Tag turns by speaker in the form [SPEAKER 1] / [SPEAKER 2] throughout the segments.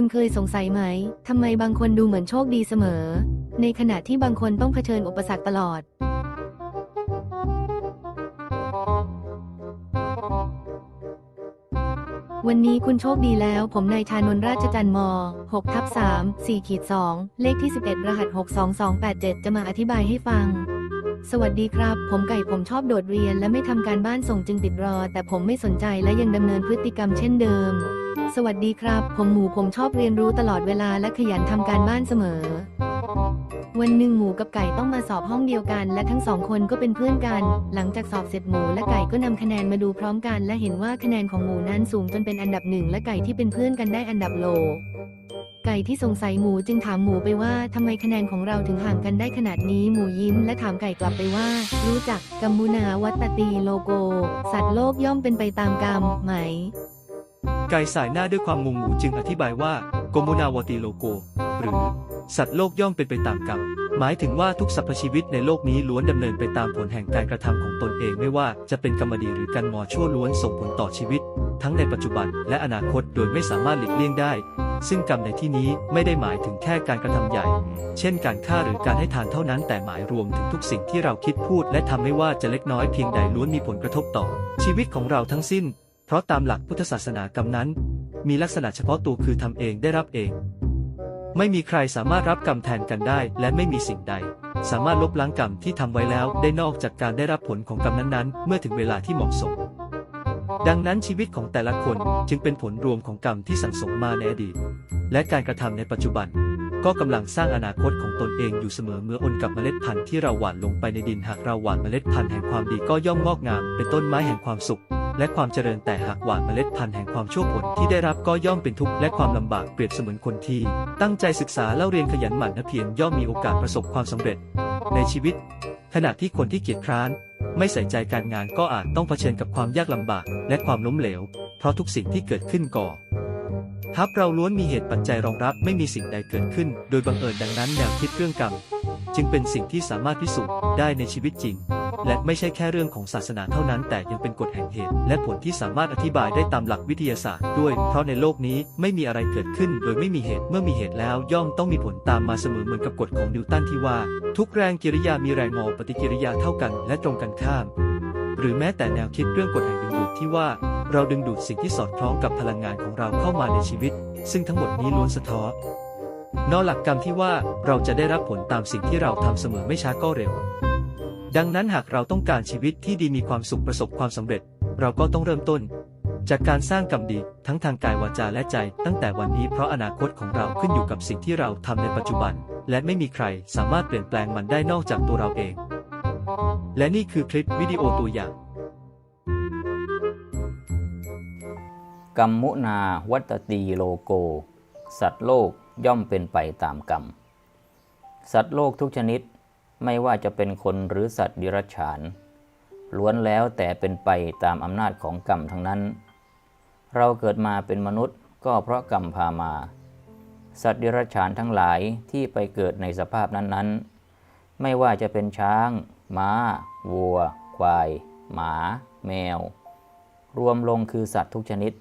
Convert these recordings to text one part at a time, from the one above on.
[SPEAKER 1] คุณเคยสงสัยไหม ทำไมบางคนดูเหมือนโชคดีเสมอ ในขณะที่บางคนต้องเผชิญอุปสรรคตลอด วันนี้คุณโชคดีแล้ว ผมนายชานนราชจันทร์ม6ทับ3 4ขีด2เลขที่ 11 รหัส 62287 จะมาอธิบายให้ฟัง สวัสดีครับ ผมไก่ผมชอบโดดเรียนและไม่ทำการบ้านส่งจึงติดรอ แต่ผมไม่สนใจและยังดำเนินพฤติกรรมเช่นเดิม สวัสดีครับ ผมหมูผมชอบเรียนรู้ตลอดเวลาและขยันทำการบ้านเสมอ วันหนึ่งหมูกับไก่ต้องมาสอบห้องเดียวกัน และทั้งสองคนก็เป็นเพื่อนกัน หลังจากสอบเสร็จหมูและไก่ก็นำคะแนนมาดูพร้อมกัน และเห็นว่าคะแนนของหมูนั้นสูงจนเป็นอันดับหนึ่งและไก่ที่เป็นเพื่อนกันได้อันดับโล ไก่ที่สงสัยหมูจึงถามหมูไปว่าทำไมคะแนนของเราถึงห่างกันได้ขนาดนี้หมูยิ้มและถามไก่กลับไปว่า รู้จักกัมมุนาวัตตีโลโก สัตว์โลกย่อมเป็นไปตามกรรมไหม
[SPEAKER 2] ไก่สายหน้าด้วยความงงหมูจึงอธิบายว่าโกโมนาวติโลโก หรือ สัตว์โลกย่อมเป็นไปตามกรรมหมายถึงว่าทุกสรรพชีวิตในโลกนี้ล้วนดำเนินไปตามผลแห่งการกระทำของตนเองไม่ว่าจะเป็นกรรมดีหรือกรรมชั่วล้วนส่งผลต่อชีวิต ทั้งในปัจจุบันและอนาคตโดยไม่สามารถหลีกเลี่ยงได้ ซึ่งกรรมในที่นี้ไม่ได้หมายถึงแค่การกระทำใหญ่ เช่นการฆ่าหรือการให้ทานเท่านั้นแต่หมายรวมถึงทุกสิ่งที่เราคิดพูดและทำไม่ว่าจะเล็กน้อยเพียงใดล้วนมีผลกระทบต่อ ชีวิตของเราทั้งสิ้น เพราะตามหลักพุทธศาสนากรรมนั้น มีลักษณะเฉพาะตัวคือทำเองได้รับเอง ไม่มีใครสามารถรับกรรมแทนกันได้ และไม่มีสิ่งใด สามารถลบล้างกรรมที่ทำไว้แล้วได้นอกจากการได้รับผลของกรรมนั้นๆ เมื่อถึงเวลาที่เหมาะสม ดังนั้นชีวิตของแต่ละคนจึงเป็นผลรวมของกรรมที่สั่งสมมาในอดีต และการกระทำในปัจจุบัน ก็กำลังสร้างอนาคตของตนเองอยู่เสมอเมื่ออนกับเมล็ดพันธุ์ที่เราหว่านลงไปในดินหากเราหว่านเมล็ดพันธุ์แห่งความดีก็ย่อมงอกงาม เป็นต้นไม้แห่งความสุข และความเจริญแต่หากหว่านเมล็ดพันธุ์แห่งความชั่วผลที่ได้รับก็ย่อมเป็นทุกข์และความลำบากเปรียบเสมือนคนที่ ตั้งใจศึกษาเล่าเรียนขยันหมั่นเพียรย่อมมีโอกาสประสบความสำเร็จ ในชีวิต ขณะที่คนที่เกียจคร้าน ไม่ใส่ใจการงานก็อาจต้องเผชิญกับความยากลำบาก และความล้มเหลว เพราะทุกสิ่งที่เกิดขึ้นก่อทับเราล้วนมีเหตุปัจจัยรองรับไม่มีสิ่งใดเกิดขึ้น โดยบังเอิญดังนั้นแนวคิดเรื่องกรรม จึงเป็นสิ่งที่สามารถพิสูจน์ได้ในชีวิตจริง และไม่ใช่แค่เรื่องของศาสนาเท่านั้น แต่ยังเป็นกฎแห่งเหตุ และผลที่สามารถอธิบายได้ตามหลักวิทยาศาสตร์ด้วย เพราะในโลกนี้ไม่มีอะไรเกิดขึ้น โดยไม่มีเหตุ เมื่อมีเหตุแล้วย่อมต้องมีผลตามมาเสมอเหมือนกับกฎของนิวตันที่ว่า ทุกแรงกิริยามีแรงงอปฏิกิริยาเท่ากัน และตรงกันข้าม หรือแม้แต่แนวคิดเรื่องกฎแห่งดึงดูดที่ว่าเราดึงดูดสิ่งที่สอดคล้องกับพลังงานของเราเข้ามาในชีวิต ซึ่งทั้งหมดนี้ล้วนสะท้อนนอหลักกรรมที่ว่าเราจะได้รับผลตามสิ่งที่เราทำเสมอไม่ช้าก็เร็ว ดังนั้นหากเราต้องการชีวิตที่ดีมีความสุขประสบความสำเร็จ เราก็ต้องเริ่มต้น จากการสร้างกรรมดีทั้งทางกายวาจาและใจตั้งแต่วันนี้เพราะอนาคตของเราขึ้นอยู่กับสิ่งที่เราทำในปัจจุบัน และไม่มีใครสามารถเปลี่ยนแปลงมันได้นอกจากตัวเราเอง และนี่คือคลิปวิดีโอตัวอย่าง
[SPEAKER 3] กัมมุนาวัตตีโลโก สัตว์โลกย่อมเป็นไปตามกรรม สัตว์โลกทุกชนิด ไม่ว่าจะเป็นคนหรือสัตว์ดิรัจฉาน ล้วนแล้วแต่เป็นไปตามอำนาจของกรรมทั้งนั้น เราเกิดมาเป็นมนุษย์ก็เพราะกรรมพามา สัตว์ดิรัจฉานทั้งหลายที่ไปเกิดในสภาพนั้นๆ ไม่ว่าจะเป็นช้าง ม้า วัว ควาย หมา แมว รวมลงคือสัตว์ทุกชนิด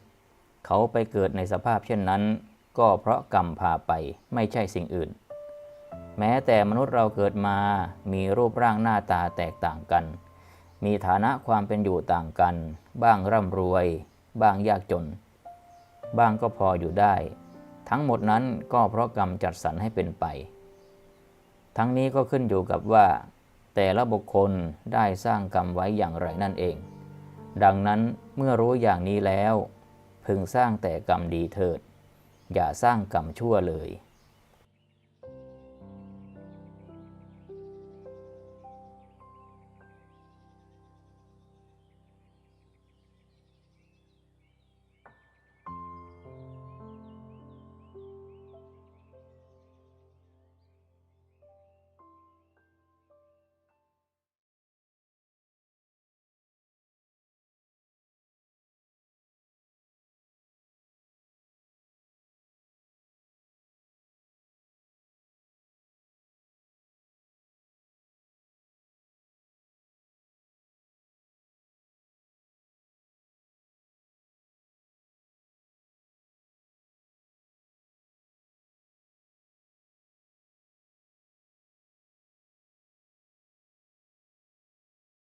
[SPEAKER 3] เขาไปเกิดในสภาพเช่นนั้น ก็เพราะกรรมพาไปไม่ใช่สิ่งอื่น แม้แต่มนุษย์เราเกิดมา มีรูปร่างหน้าตาแตกต่างกัน มีฐานะความเป็นอยู่ต่างกัน บ้างร่ำรวย บ้างยากจน บ้างก็พออยู่ได้ ทั้งหมดนั้นก็เพราะกรรมจัดสรรให้เป็นไป ทั้งนี้ก็ขึ้นอยู่กับว่า แต่ละบุคคลได้สร้างกรรมไว้อย่างไรนั่นเอง ดังนั้นเมื่อรู้อย่างนี้แล้ว พึงสร้างแต่กรรมดีเถิด อย่าสร้างกรรมชั่วเลย